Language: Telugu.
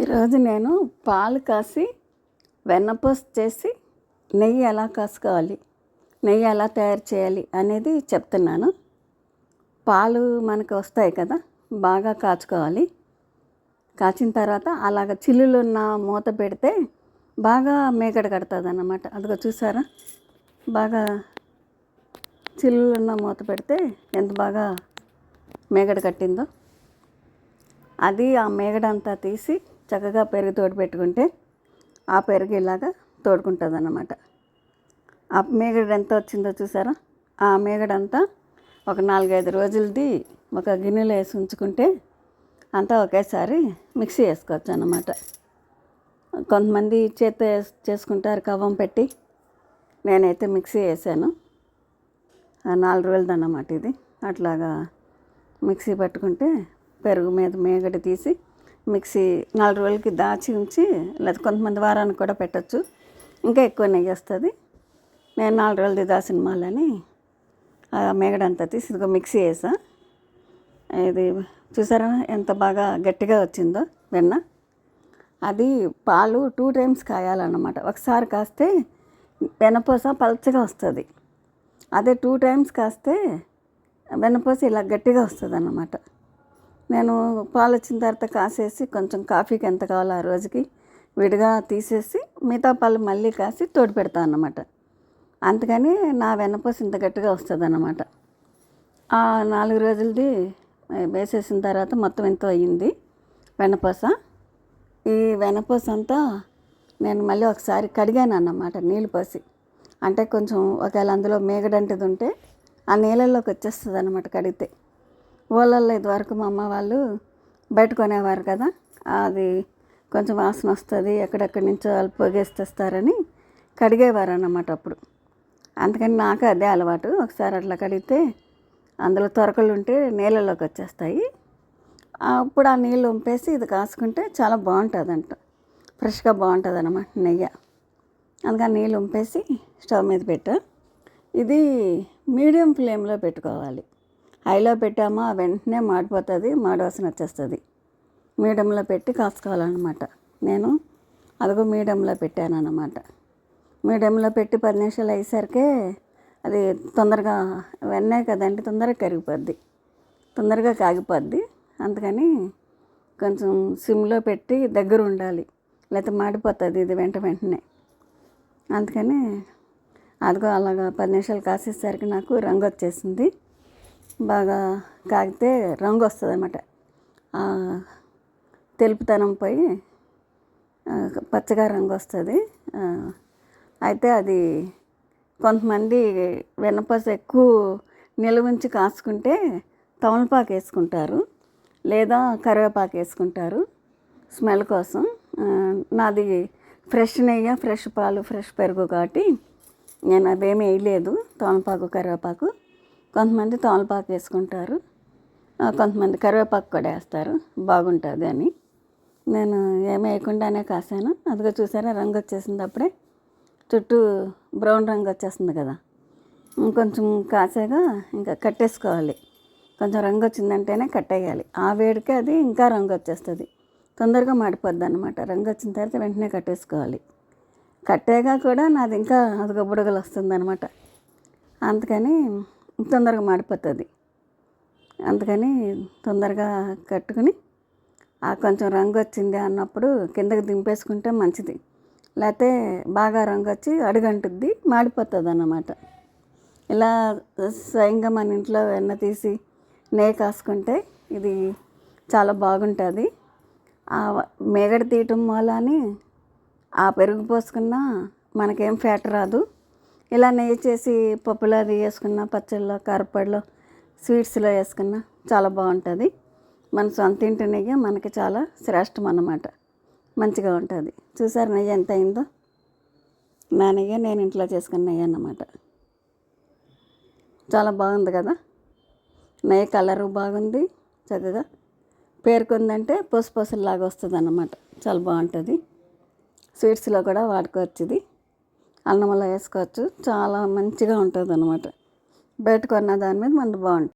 ఈరోజు నేను పాలు కాసి వెన్నపూస చేసి నెయ్యి ఎలా కాసుకోవాలి నెయ్యి ఎలా తయారు చేయాలి అనేది చెప్తున్నాను. పాలు మనకు వస్తాయి కదా బాగా కాచుకోవాలి. కాచిన తర్వాత అలాగ చిల్లులు ఉన్న మూత పెడితే బాగా మేకడ కడుతుంది అన్నమాట అదిగో చూసారా? బాగా చిల్లులున్న మూత పెడితే ఎంత బాగా మేగడ కట్టిందో. అది ఆ మేగడంతా తీసి చక్కగా పెరుగు తోడు పెట్టుకుంటే ఆ పెరుగు ఇలాగా తోడుకుంటుంది అన్నమాట ఆ మేగడ ఎంత వచ్చిందో చూసారా? ఆ మేగడంతా ఒక నాలుగైదు రోజులది ఒక గిన్నెలో వేసి ఉంచుకుంటే అంతా ఒకేసారి మిక్సీ వేసుకోవచ్చు అన్నమాట కొంతమంది చేత్తో చేసుకుంటారు కవ్వం పెట్టి. నేనైతే మిక్సీ వేసాను. ఆ నాలుగు రోజులది అన్నమాట ఇది. అట్లాగా మిక్సీ పట్టుకుంటే పెరుగు మీద మేగడ తీసి మిక్సీ నాలుగు రోజులకి దాచి ఉంచి లేదా కొంతమంది వారానికి కూడా పెట్టచ్చు. ఇంకా ఎక్కువ నెయ్యి వస్తుంది. నేను నాలుగు రోజులది దాచిన మాలని ఆ మేగడ తీసి ఇదిగో మిక్సీ వేసా. ఇది చూసారా ఎంత బాగా గట్టిగా వచ్చిందో వెన్న. అది పాలు టూ టైమ్స్ కాయాలన్నమాట. ఒకసారి కాస్తే వెన్నపూస పలచగా వస్తుంది. అదే టూ టైమ్స్ కాస్తే వెన్నపూస ఇలా గట్టిగా వస్తుంది అన్నమాట నేను పాలు వచ్చిన తర్వాత కాసేసి కొంచెం కాఫీకి ఎంత కావాలో ఆ రోజుకి విడిగా తీసేసి మిగతా పాలు మళ్ళీ కాసి తోడు పెడతాను అన్నమాట. అందుకని నా వెన్నపూస ఇంత గట్టిగా వస్తుంది అన్నమాట ఆ నాలుగు రోజులది వేసేసిన తర్వాత మొత్తం ఎంతో అయ్యింది వెన్నపూస. ఈ వెనపూస అంతా నేను మళ్ళీ ఒకసారి కడిగాను అన్నమాట నీళ్ళు పోసి. అంటే కొంచెం ఒకవేళ అందులో మేగడంటిది ఉంటే ఆ నీళ్ళల్లోకి వచ్చేస్తుంది అనమాట కడిగితే. ఊళ్ళల్లో ఇదివరకు మా అమ్మ వాళ్ళు బయట కొనేవారు కదా అది కొంచెం వాసన వస్తుంది ఎక్కడెక్కడి నుంచో వాళ్ళు పొగేస్తేస్తారని కడిగేవారు అన్నమాట అప్పుడు. అందుకని నాకు అదే అలవాటు ఒకసారి అట్లా కడిగితే అందులో తొరకలు ఉంటే నీళ్ళలోకి వచ్చేస్తాయి. అప్పుడు ఆ నీళ్ళు ఉంపేసి ఇది కాసుకుంటే చాలా బాగుంటుంది అంట ఫ్రెష్గా బాగుంటుంది అనమాట నెయ్యి. అందుకని నీళ్ళు ఉంపేసి స్టవ్ మీద పెట్టా. ఇది మీడియం ఫ్లేమ్లో పెట్టుకోవాలి. హైలో పెట్టామా వెంటనే మాడిపోతుంది మాడవాసన వచ్చేస్తుంది. మీడియంలో పెట్టి కాసుకోవాలన్నమాట. నేను అదిగో మీడియంలో పెట్టాను అన్నమాట మీడియంలో పెట్టి పది నిమిషాలు అయ్యేసరికే అది తొందరగా వెన్నాయి కదండి తొందరగా కరిగిపోద్ది. తొందరగా కాగిపోద్ది. అందుకని కొంచెం సిమ్లో పెట్టి దగ్గర ఉండాలి. లేకపోతే మాడిపోతుంది ఇది వెంట వెంటనే. అందుకని అదిగో అలాగా పది నిమిషాలు కాసేసరికి నాకు రంగు వచ్చేసింది బాగా కాగితే రంగు వస్తుంది అనమాట తెలుపుతనం పోయి పచ్చగా రంగు వస్తుంది. అయితే అది కొంతమంది వెన్నపూస ఎక్కువ నిలవుంచి కాసుకుంటే తమలపాకు వేసుకుంటారు లేదా కరివేపాకు వేసుకుంటారు స్మెల్ కోసం. నాది ఫ్రెష్ నెయ్యి ఫ్రెష్ పాలు ఫ్రెష్ పెరుగు కాబట్టి నేను అదేమీ వేయలేదు తమలపాకు కరివేపాకు. కొంతమంది తోలపాకు వేసుకుంటారు. కొంతమంది కరివేపాకు కూడా వేస్తారు. బాగుంటుంది అని. నేను ఏమి వేయకుండానే కాసాను. అదిగో చూసారా రంగు వచ్చేసింది అప్పుడే. చుట్టూ బ్రౌన్ రంగు వచ్చేస్తుంది కదా. కొంచెం కాసాగా ఇంకా కట్టేసుకోవాలి. కొంచెం రంగు వచ్చిందంటేనే కట్టేయాలి. ఆ వేడికి అది ఇంకా రంగు వచ్చేస్తుంది. తొందరగా మాడిపోద్ది అనమాట రంగు వచ్చిన తర్వాత వెంటనే కట్టేసుకోవాలి. కట్టేగా కూడా నాది ఇంకా అదిగో బుడగలు వస్తుంది అనమాట అందుకని తొందరగా మాడిపోతుంది. అందుకని తొందరగా కట్టుకుని ఆ కొంచెం రంగు వచ్చింది అన్నప్పుడు కిందకి దింపేసుకుంటే మంచిది. లేకపోతే బాగా రంగు వచ్చి అడుగంటుద్ది మాడిపోతుంది అన్నమాట ఇలా స్వయంగా మన ఇంట్లో వెన్న తీసి నెయ్యి కాసుకుంటే ఇది చాలా బాగుంటుంది. ఆ మేగడ తీయటం మూలని ఆ పెరుగు పోసుకున్నా మనకేం ఫ్యాట్ రాదు. ఇలా నెయ్యి చేసి పప్పులో అది వేసుకున్న పచ్చళ్ళలో కారపడిలో స్వీట్స్లో వేసుకున్నా చాలా బాగుంటుంది. మన సొంత ఇంటి నెయ్యి మనకి చాలా శ్రేష్టం అన్నమాట. మంచిగా ఉంటుంది. చూసారు నెయ్యి ఎంత అయిందో? నా నెయ్యి నేను ఇంట్లో చేసుకున్న నెయ్యి అన్నమాట. చాలా బాగుంది కదా? నెయ్యి కలరు బాగుంది చక్కగా పేరుకుందంటే పొసు వస్తుంది అన్నమాట. చాలా బాగుంటుంది. స్వీట్స్లో కూడా వాడుకోవచ్చు ఇది. అన్నంలో వేసుకోవచ్చు. చాలా మంచిగా ఉంటుంది అనమాట బయట కొన్న దాని మీద మనకు బాగుంటుంది.